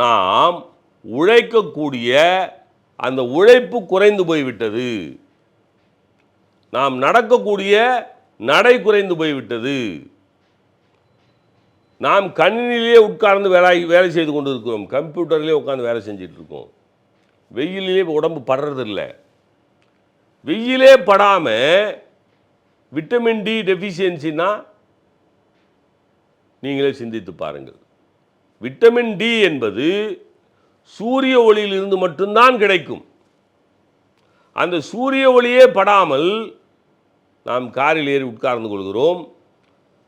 நாம் உழைக்கக்கூடிய அந்த உழைப்பு குறைந்து போய்விட்டது. நாம் நடக்கக்கூடிய நடை குறைந்து போய்விட்டது. நாம் கணினியிலேயே உட்கார்ந்து வேலை வேலை செய்து கொண்டு இருக்கிறோம் கம்ப்யூட்டர்லேயே உட்கார்ந்து வேலை செஞ்சிட்டு இருக்கோம் வெயிலே உடம்பு படுறதில்ல. வெயிலே படாமல் விட்டமின் டி டெஃபிஷியன்சினா நீங்களே சிந்தித்து பாருங்கள். விட்டமின் டி என்பது சூரிய ஒளியிலிருந்து மட்டும்தான் கிடைக்கும். அந்த சூரிய ஒளியே படாமல் நாம் காரில் ஏறி உட்கார்ந்து கொள்கிறோம்.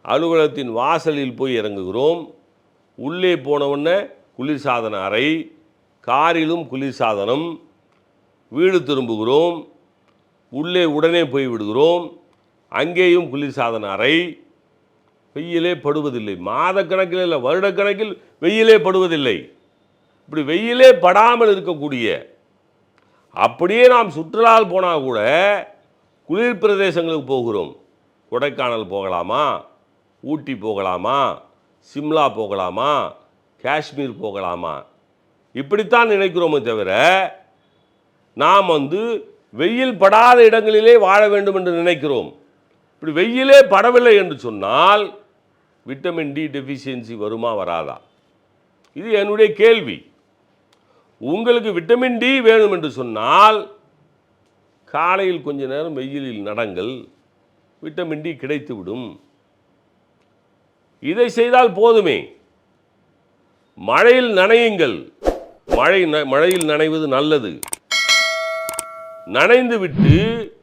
அலுவலகத்தின் வாசலில் போய் இறங்குகிறோம். உள்ளே போனவுடனே குளிர்சாதன அறை காரிலும் குளிர்சாதனம். வீடு திரும்புகிறோம். உள்ளே உடனே போய் விடுகிறோம். அங்கேயும் குளிர்சாதன அறை. வெயிலே படுவதில்லை. மாதக்கணக்கில் இல்லை வருடக்கணக்கில் வெயிலே படுவதில்லை. இப்படி வெயிலே படாமல் இருக்கக்கூடிய அப்படியே நாம் சுற்றுலாவில் போனால் கூட குளிர் பிரதேசங்களுக்கு போகிறோம். கொடைக்கானல் போகலாமா? ஊட்டி போகலாமா? சிம்லா போகலாமா? காஷ்மீர் போகலாமா? இப்படித்தான் நினைக்கிறோமே தவிர நாம் வந்து வெயில் படாத இடங்களிலே வாழ வேண்டும் என்று நினைக்கிறோம். இப்படி வெயிலே படவில்லை என்று சொன்னால் விட்டமின் டி டெஃபிஷியன்சி வருமா வராதா? இது என்னுடைய கேள்வி. உங்களுக்கு விட்டமின் டி வேணும் என்று சொன்னால் காலையில் கொஞ்ச நேரம் வெயிலில் நடங்கள் விட்டமின் டி கிடைத்துவிடும். இதை செய்தால் போதுமே. மழையில் நனையுங்கள். மழை ந- மழையில் நனைவது நல்லது. நனைந்து விட்டு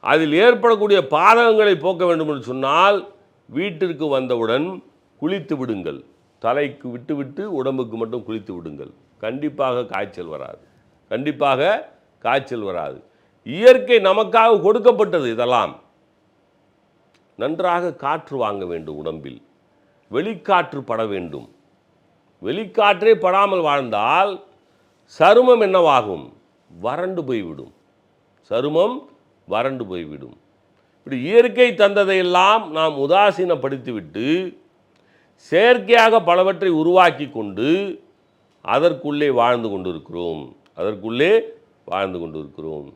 அதில் ஏற்படக்கூடிய பாதகங்களை போக்க வேண்டும் என்று சொன்னால் வீட்டிற்கு வந்தவுடன் குளித்து விடுங்கள். தலைக்கு விட்டுவிட்டு உடம்புக்கு மட்டும் குளித்து விடுங்கள். கண்டிப்பாக காய்ச்சல் வராது. கண்டிப்பாக காய்ச்சல் வராது. இயற்கை நமக்காக கொடுக்கப்பட்டது இதெல்லாம். நன்றாக காற்று வாங்க வேண்டும் உடம்பில். வெளிக்காற்று பட வேண்டும். வெளிக்காற்றே படாமல் வாழ்ந்தால் சருமம் என்னவாகும்? வறண்டு போய்விடும். சருமம் வறண்டு போய்விடும். இப்படி இயற்கை தந்ததையெல்லாம் நாம் உதாசீனப்படுத்திவிட்டு செயற்கையாக பலவற்றை உருவாக்கி கொண்டு அதற்குள்ளே வாழ்ந்து கொண்டிருக்கிறோம். அதற்குள்ளே வாழ்ந்து கொண்டிருக்கிறோம்.